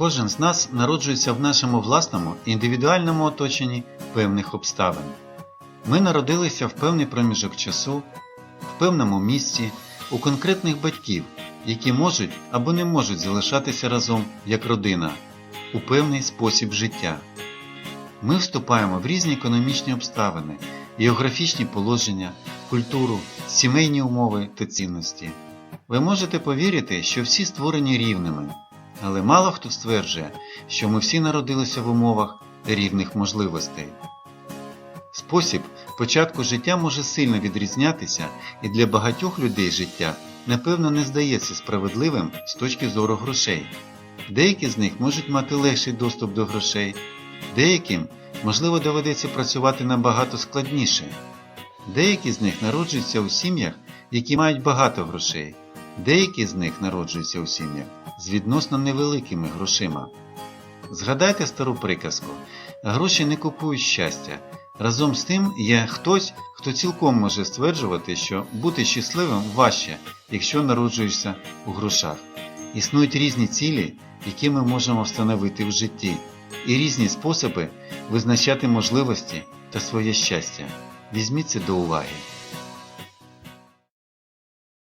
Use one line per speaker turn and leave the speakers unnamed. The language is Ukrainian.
Кожен з нас народжується в нашому власному індивідуальному оточенні певних обставин. Ми народилися в певний проміжок часу, в певному місці, у конкретних батьків, які можуть або не можуть залишатися разом як родина у певний спосіб життя. Ми вступаємо в різні економічні обставини, географічні положення, культуру, сімейні умови та цінності. Ви можете повірити, що всі створені рівними, але мало хто стверджує, що ми всі народилися в умовах рівних можливостей. Спосіб початку життя може сильно відрізнятися, і для багатьох людей життя, напевно, не здається справедливим з точки зору грошей. Деякі з них можуть мати легший доступ до грошей, деяким, можливо, доведеться працювати набагато складніше. Деякі з них народжуються у сім'ях, які мають багато грошей, деякі з них народжуються у сім'ях з відносно невеликими грошима. Згадайте стару приказку: гроші не купують щастя. Разом з тим є хтось, хто цілком може стверджувати, що бути щасливим важче, якщо народжуєшся у грошах. Існують різні цілі, які ми можемо встановити в житті, і різні способи визначати можливості та своє щастя. Візьміть це до уваги.